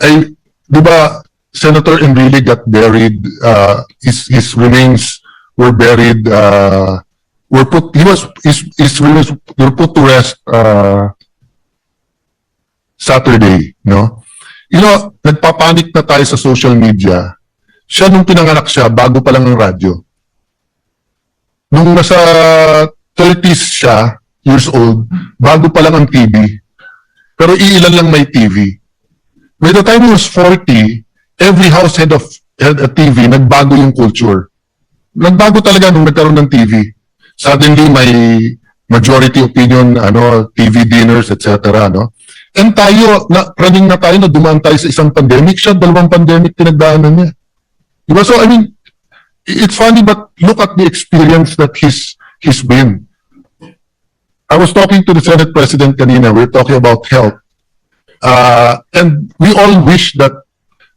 I, di ba, Senator Enrile got buried, uh, his, his remains were buried, uh, were put, he was, his, his remains were put to rest, uh, Saturday, no? You know, nagpapanik na tayo sa social media. Siya nung pinanganak siya, bago pa lang ang radyo. Nung nasa 30s siya, years old, bago pa lang ang TV. Pero iilan lang may TV. By the time he was 40, every house had, of, had a TV, nagbago yung culture. Nagbago talaga nung nagkaroon ng TV. Suddenly, may majority opinion, ano, TV dinners, etc. No? And tayo, na, running na tayo, na dumaan tayo sa isang pandemic, siya, dalawang pandemic pinagdaanan niya. Diba? So, I mean, it's funny, but look at the experience that he's, he's been. I was talking to the Senate President kanina, we we're talking about health. Uh, and we all wish that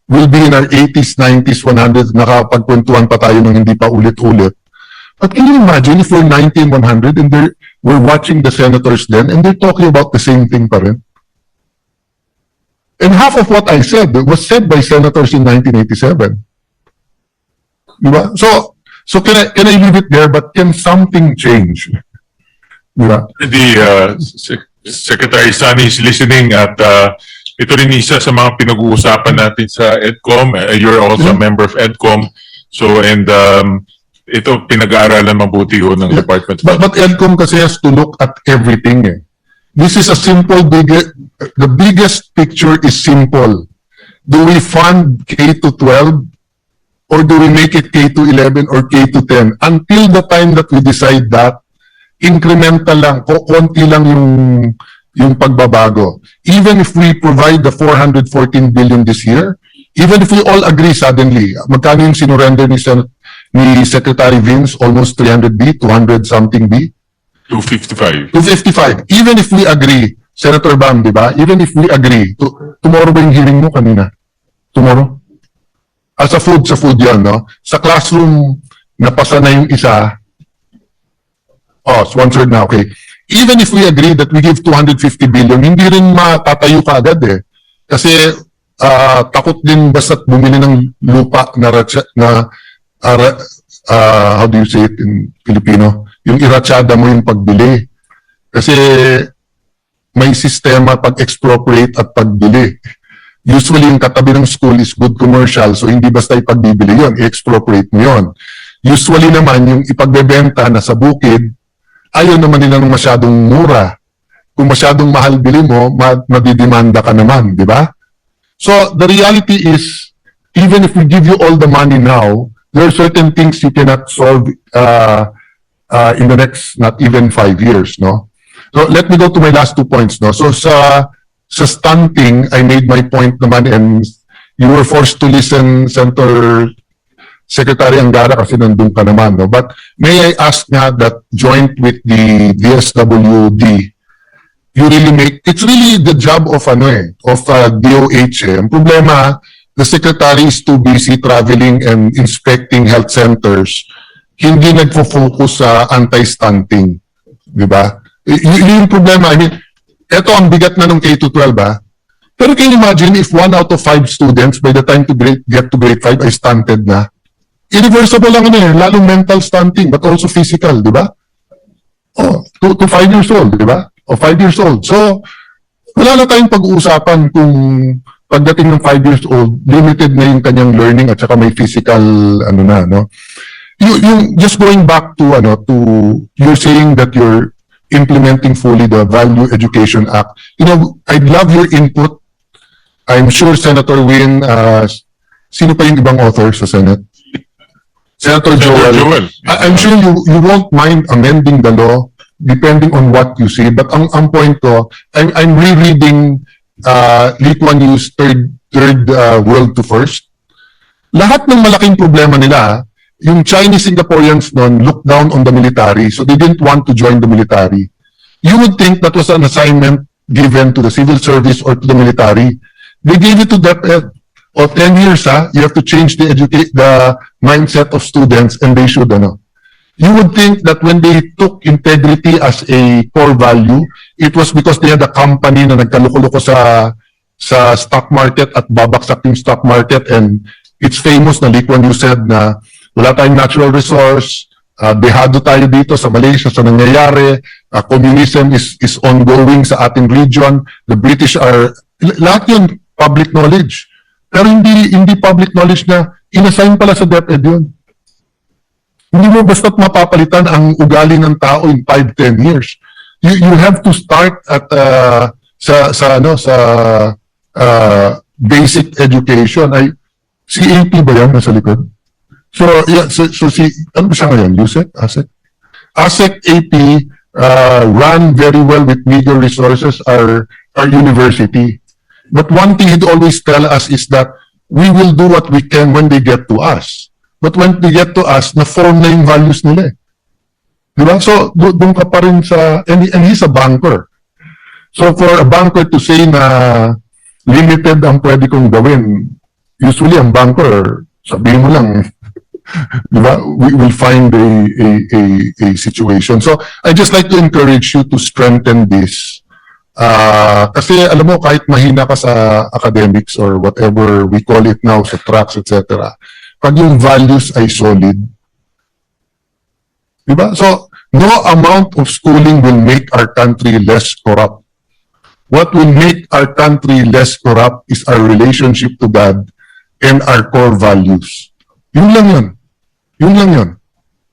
we'll be in our 80s, 90s, 100s, nakapagkwentuhan pa tayo ng hindi pa ulit-ulit. But can you imagine if we're 90 and 100 and we're watching the senators then and they're talking about the same thing pa rin? And half of what I said was said by senators in 1987. Diba? So, so can I, can I leave it there, but can something change? Diba? The uh, Secretary Sani is listening at uh, ito rin isa sa mga pinag-uusapan natin sa EDCOM. Uh, You're also a member of EDCOM. So, and um, ito pinag-aaralan mabuti ho ng Department. But, but EDCOM kasi has to look at everything eh. This is a simple, big, the biggest picture is simple. Do we fund K to 12 or do we make it K to 11 or K to 10? Until the time that we decide that, incremental lang, ko konti lang yung yung pagbabago. Even if we provide the 414 billion this year, even if we all agree suddenly, magkano yung sinurrender ni, Sen- ni Secretary Vince, almost 300 B, 200 something B? 255. 255. Even if we agree, Senator Bam, di ba? Even if we agree, to, tomorrow ba yung hearing mo kanina? Tomorrow? Ah, sa food, sa food yan, no? Sa classroom, napasa na yung isa. Oh, sponsored na, okay. Even if we agree that we give 250 billion, hindi rin matatayo ka agad eh. Kasi ah, takot din basta't bumili ng lupa na, na ah, how do you say it in Filipino? Yung iratsada mo yung pagbili. Kasi may sistema pag-expropriate at pagbili. Usually yung katabi ng school is good commercial, so hindi basta ipagbibili yon, i-expropriate mo yon. Usually naman yung ipagbebenta na sa bukid, ayaw naman nila ng masyadong mura. Kung masyadong mahal bili mo, ma- madidemanda ka naman, di ba? So the reality is, even if we give you all the money now, there are certain things you cannot solve uh, uh, in the next not even five years, no? So let me go to my last two points, no? So sa sa stunting, I made my point naman and you were forced to listen, Senator Secretary Angara, kasi nandun ka naman, no? But may I ask nga that joint with the DSWD, you really make, it's really the job of ano eh, of uh, DOH eh. Ang problema, the secretary is too busy traveling and inspecting health centers, hindi nagfo-focus sa anti-stunting. Di ba? Y- y- yun yung problema. I mean, eto ang bigat na ng K-12 ah. Pero can you imagine if one out of five students by the time to grade, get to grade 5 ay stunted na? Irreversible lang ano eh, lalong mental stunting but also physical, di ba? Oh, to, to five years old, di ba? O five years old. So, wala na tayong pag-uusapan kung pagdating ng five years old, limited na yung kanyang learning at saka may physical, ano na, no? You, yung, just going back to, ano, to, you're saying that you're implementing fully the Value Education Act. You know, I'd love your input. I'm sure Senator Win, uh, sino pa yung ibang author sa Senate? Senator Senator Joel. Joel. I- I'm sure you, you won't mind amending the law depending on what you say. But ang, ang point ko, I'm, I'm rereading uh, Lee Kuan Yew's third, third uh, world to first. Lahat ng malaking problema nila, yung Chinese Singaporeans noon looked down on the military, so they didn't want to join the military. You would think that was an assignment given to the civil service or to the military. They gave it to DepEd. O 10 years ha, you have to change the educate the mindset of students and they should ano. You would think that when they took integrity as a core value, it was because they had a company na nagkaluko-luko sa sa stock market at babaksak yung stock market and it's famous na Lee Kuan Yew said na wala tayong natural resource, uh, dehado tayo dito sa Malaysia sa nangyayari, uh, communism is is ongoing sa ating region, the British are, lahat yun public knowledge. Pero hindi hindi public knowledge na inassign pala sa DepEd yun. Hindi mo basta't mapapalitan ang ugali ng tao in 5, 10 years. You, you have to start at uh, sa sa ano sa uh, basic education ay si AP ba yan nasa likod? So, yeah, so, so si, ano ba siya ngayon? USEC? ASEC? ASEC AP uh, run very well with meager resources our, our university. But one thing he'd always tell us is that we will do what we can when they get to us. But when they get to us, na-form na yung values nila eh. Di ba? So, do- doon ka pa rin sa, and, and he's a banker. So, for a banker to say na limited ang pwede kong gawin, usually ang banker, sabihin mo lang, di ba, we will find a, a, a, a situation. So, I just like to encourage you to strengthen this. Ah, kasi alam mo, kahit mahina ka sa academics or whatever we call it now, sa tracks, etc., pag yung values ay solid, di ba? So, no amount of schooling will make our country less corrupt. What will make our country less corrupt is our relationship to God and our core values. Yun lang yun. Yun lang yun.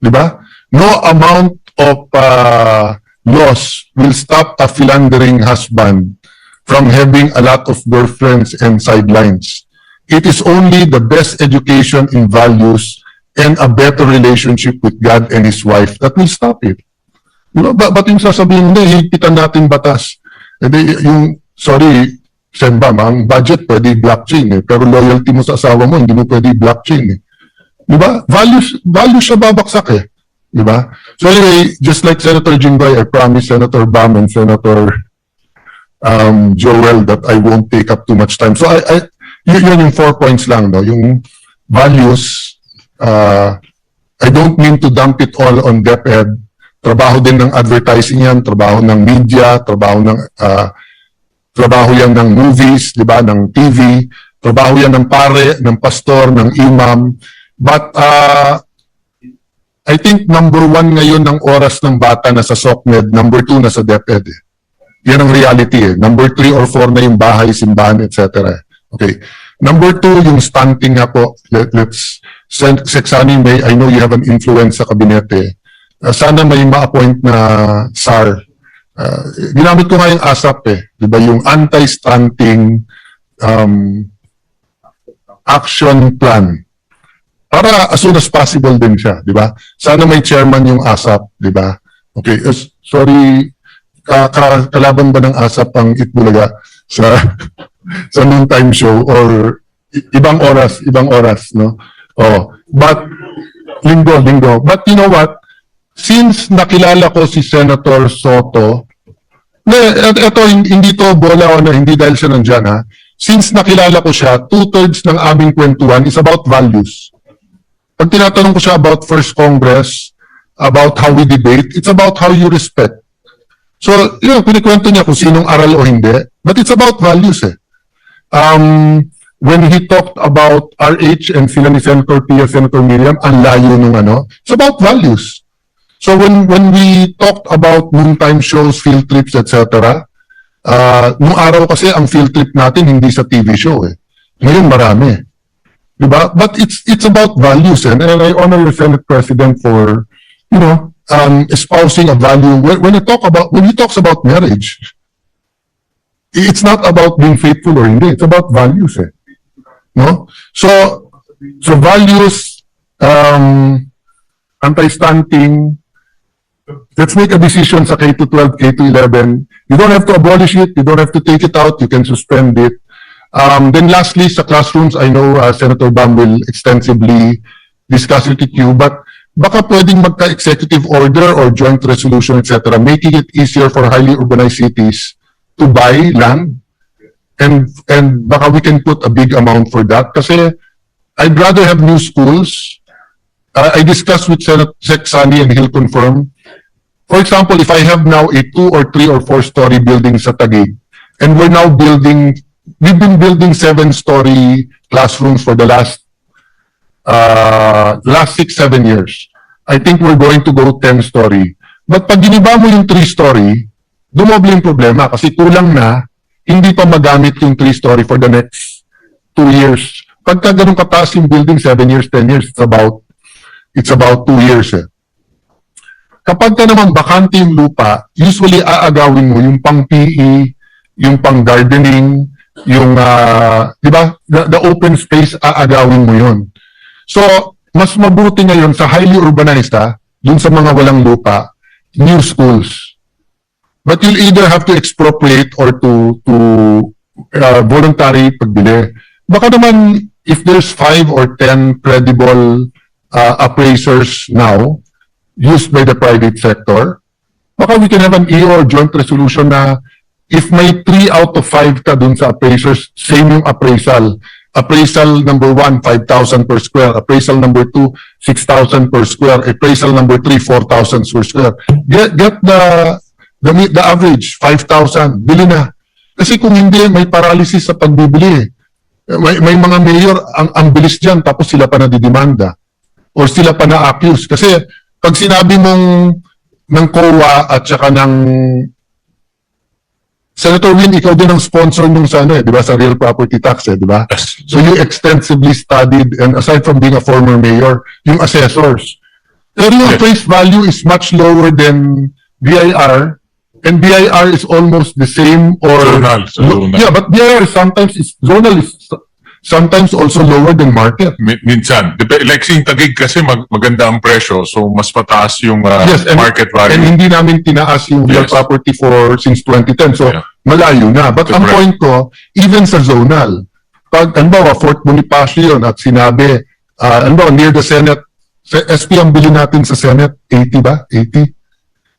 Di ba? No amount of uh, laws will stop a philandering husband from having a lot of girlfriends and sidelines. It is only the best education in values and a better relationship with God and His wife that will stop it. Di ba? Ba ba't yung sasabihin, hindi, higpitan natin batas. Hindi, yung, sorry, Sembam, ang budget pwede blockchain eh, pero loyalty mo sa asawa mo, hindi mo pwede blockchain eh. Di ba? Values, values siya babaksak eh. Di ba? So anyway, just like Senator Jinggoy, I promise Senator Bam and Senator um, Joel that I won't take up too much time. So I, I yun, yun yung four points lang, no? Yung values, uh, I don't mean to dump it all on DepEd. Trabaho din ng advertising yan, trabaho ng media, trabaho ng uh, trabaho yan ng movies, di ba, ng TV, trabaho yan ng pare, ng pastor, ng imam. But uh, I think number one ngayon ng oras ng bata na sa SOCMED, number two na sa DepEd. Eh. Yan ang reality eh. Number three or four na yung bahay, simbahan, etc. Okay. Number two, yung stunting nga po. Let, let's, Sexani, may, I know you have an influence sa kabinete. Uh, sana may ma-appoint na SAR Uh, ginamit ko nga yung ASAP eh. Di ba? Yung anti-stunting um, action plan. Para as soon as possible din siya. Di ba? Sana may chairman yung ASAP. Di ba? Okay. es- sorry, ka, ka- kalaban ba ng ASAP ang Itbulaga sa sa noontime show or ibang oras, ibang oras, no? Oh, but linggo, linggo. But you know what? Since nakilala ko si Senator Soto, eto, hin- hindi to bola o na, hindi dahil siya nandyan ha. Since nakilala ko siya, two-thirds ng aming kwentuhan is about values. Pag tinatanong ko siya about First Congress, about how we debate, it's about how you respect. So, yun, kunikwento niya kung sinong aral o hindi, but it's about values eh. Um, when he talked about RH and sila ni Senator Pia, Senator Miriam, ang layo nung ano, it's about values. So when when we talked about noontime shows, field trips, etc., uh, nung araw kasi ang field trip natin hindi sa TV show eh. Ngayon marami. Di ba? But it's it's about values and, and I honor your Senate President for, you know, um, espousing a value. When, when you talk about, when he talks about marriage, it's not about being faithful or hindi. It's about values eh. No? So, so values, um, anti-stunting, let's make a decision sa K-12, K-11. You don't have to abolish it. You don't have to take it out. You can suspend it. Um, then lastly, sa classrooms, I know uh, Senator Bam will extensively discuss it with you, but baka pwedeng magka-executive order or joint resolution, etc., making it easier for highly urbanized cities to buy land. And, and baka we can put a big amount for that. Kasi I'd rather have new schools. Uh, I discussed with Senate Sec Sani and he'll confirm. For example, if I have now a two or three or four story building sa Taguig, and we're now building we've been building seven-story classrooms for the last uh, last six, seven years. I think we're going to go 10-story. But pag giniba mo yung 3-story, dumoble yung problema kasi kulang na, hindi pa magamit yung 3-story for the next two years. Pagka ganun kataas yung building, 7 years, 10 years, it's about, it's about 2 years eh. Kapag ka naman bakante yung lupa, usually aagawin mo yung pang PE, yung pang gardening, yung, ah, di ba, the, the open space, aagawin mo yun. So, mas mabuti ngayon sa highly urbanized, ha, dun sa mga walang lupa, new schools. But you'll either have to expropriate or to, to uh, voluntary pagbili. Baka naman, if there's five or ten credible uh, appraisers now, used by the private sector, baka we can have an EO or joint resolution na if may three out of five ka dun sa appraisers, same yung appraisal. Appraisal number one, 5,000 per square. Appraisal number two, 6,000 per square. Appraisal number three, 4,000 per square. Get, get the, the, the average, 5,000. Bili na. Kasi kung hindi, may paralysis sa pagbibili. eh. May, may mga mayor, ang, ang bilis dyan, tapos sila pa nadidimanda or sila pa na-accuse. Kasi pag sinabi mong ng COA at saka ng Senator Win, ikaw din ang sponsor nung sa ano eh, di ba, sa real property tax eh, di ba? Yes. So you extensively studied, and aside from being a former mayor, yung assessors. Pero yung Yes. face value is much lower than BIR, and BIR is almost the same or... Zonal, so zonal. Yeah, but BIR sometimes is zonal is sometimes also lower than market. Mi- minsan. Dep- like yung tagig kasi mag- maganda ang presyo, so mas mataas yung uh, Yes, and, market and value. hindi namin tinaas yung real Yes. property for since 2010. So, Yeah. Malayo na. But ang Correct. point ko, even sa zonal, pag, ba, Fort Bonifacio yun at sinabi, uh, ano ba, near the Senate, sa SP ang bili natin sa Senate, 80 ba? 80?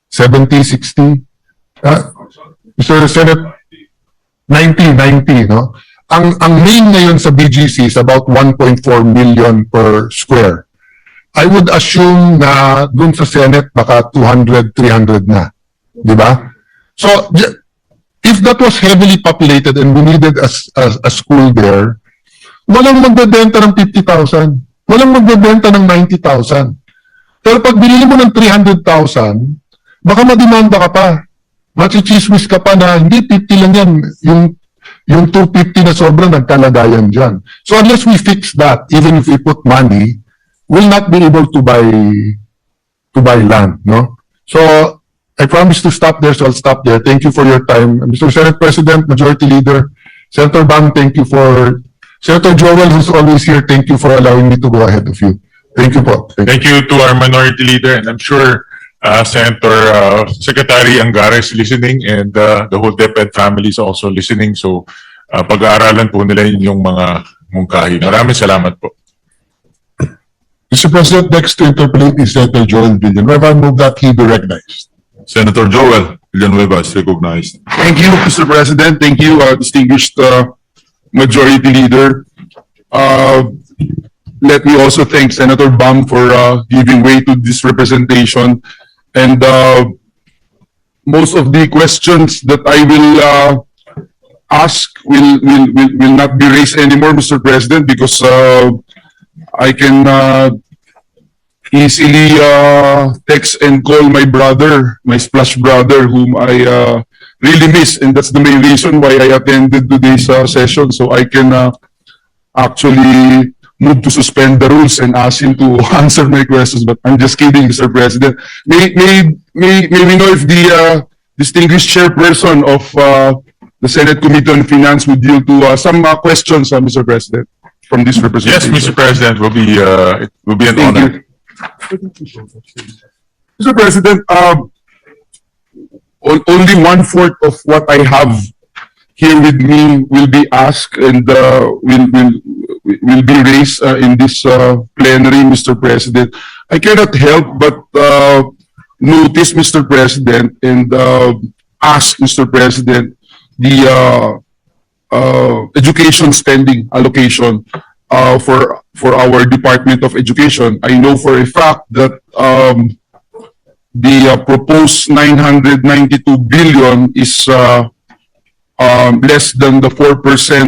70, 60? Uh, Mr. Senate, 90, 90, no? Ang, ang main ngayon sa BGC is about 1.4 million per square. I would assume na dun sa Senate baka 200, 300 na. Di ba? So, if that was heavily populated and we needed a, a- a school there, walang magbebenta ng 50,000. Walang magbebenta ng 90,000. Pero pag binili mo ng 300,000, baka madimanda ka pa. Machichismis ka pa na hindi 50 lang yan. Yung, yung 250 na sobrang nagkalagayan dyan. So unless we fix that, even if we put money, we'll not be able to buy to buy land, no? So I promise to stop there, so I'll stop there. Thank you for your time. Mr. Senate President, Majority Leader, Senator Bang, thank you for Senator Joel, who's always here, thank you for allowing me to go ahead of you. Thank you po. Thank you. Thank you to our minority leader and I'm sure uh, Senator uh, Secretary Angara is listening and uh, the whole DepEd family is also listening. So uh, pag-aaralan po nila yung mga mungkahi. Maraming salamat po. Mr. President, next to interpolate is Senator Joel Villanueva. I move that he be recognized. Senator Joel Villanueva is recognized. Thank you, Mr. President. Thank you, uh, distinguished uh, Majority Leader. Uh, Let me also thank Senator Bam for uh, giving way to this representation. And uh, most of the questions that I will uh, ask will will will will not be raised anymore, Mr. President, because uh, I can uh, easily uh, text and call my brother, my splash brother, whom I uh, really miss, and that's the main reason why I attended today's uh, session, so I can uh, actually move to suspend the rules and ask him to answer my questions, but I'm just kidding, Mr. President. May, may, may, may we know if the uh, distinguished chairperson of uh, the Senate Committee on Finance would yield to uh, some uh, questions, uh, Mr. President, from this representative. Yes. Mr. President, will be, uh, it will be an Thank honor. you. Mr. President, um, on- only one-fourth of what I have here with me will be asked and, uh, will, will, will be raised, uh, in this, uh, plenary, Mr. President. I cannot help but, uh, notice, Mr. President, and, uh, ask, Mr. President, the, uh, uh, education spending allocation uh, for, for our Department of Education. I know for a fact that, um, the uh, proposed 992 billion is, uh, um, less than the 4%